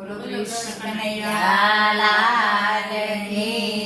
Krishna Kanaiya લાલની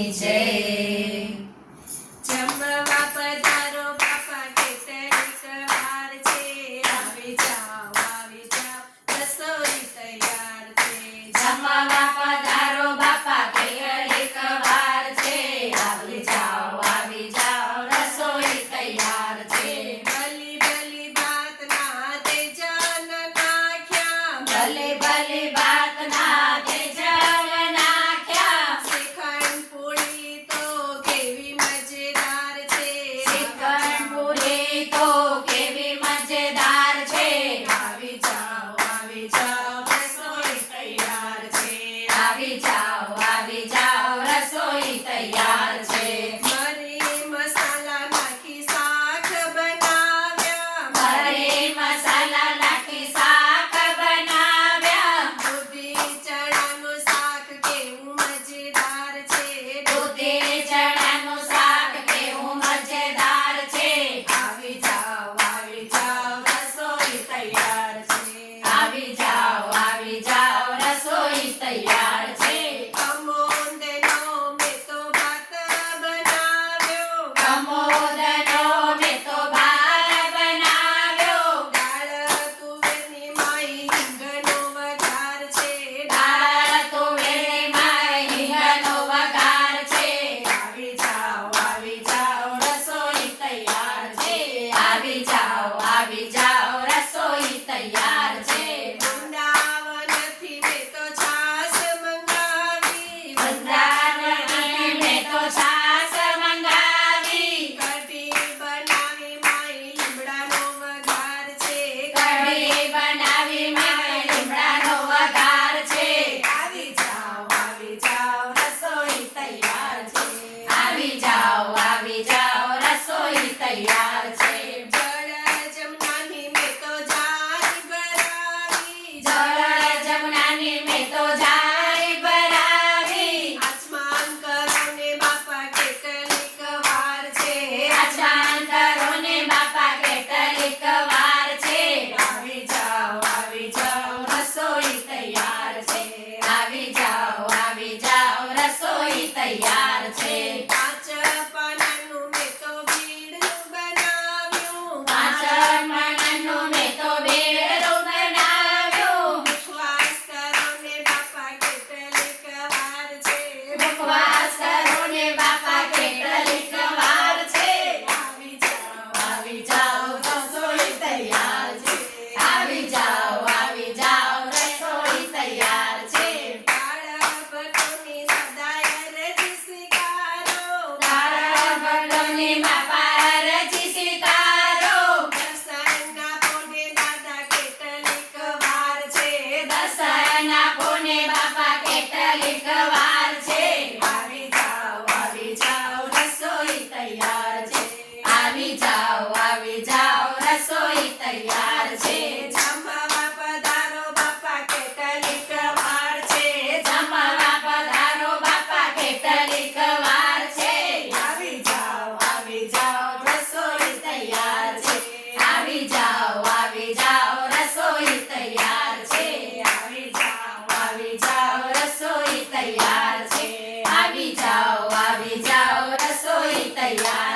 You gotta take Pasana pune bapa yeah.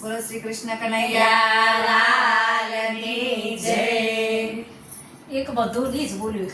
બોલો શ્રી કૃષ્ણ કનૈયા. એક બધું જ બોલ્યું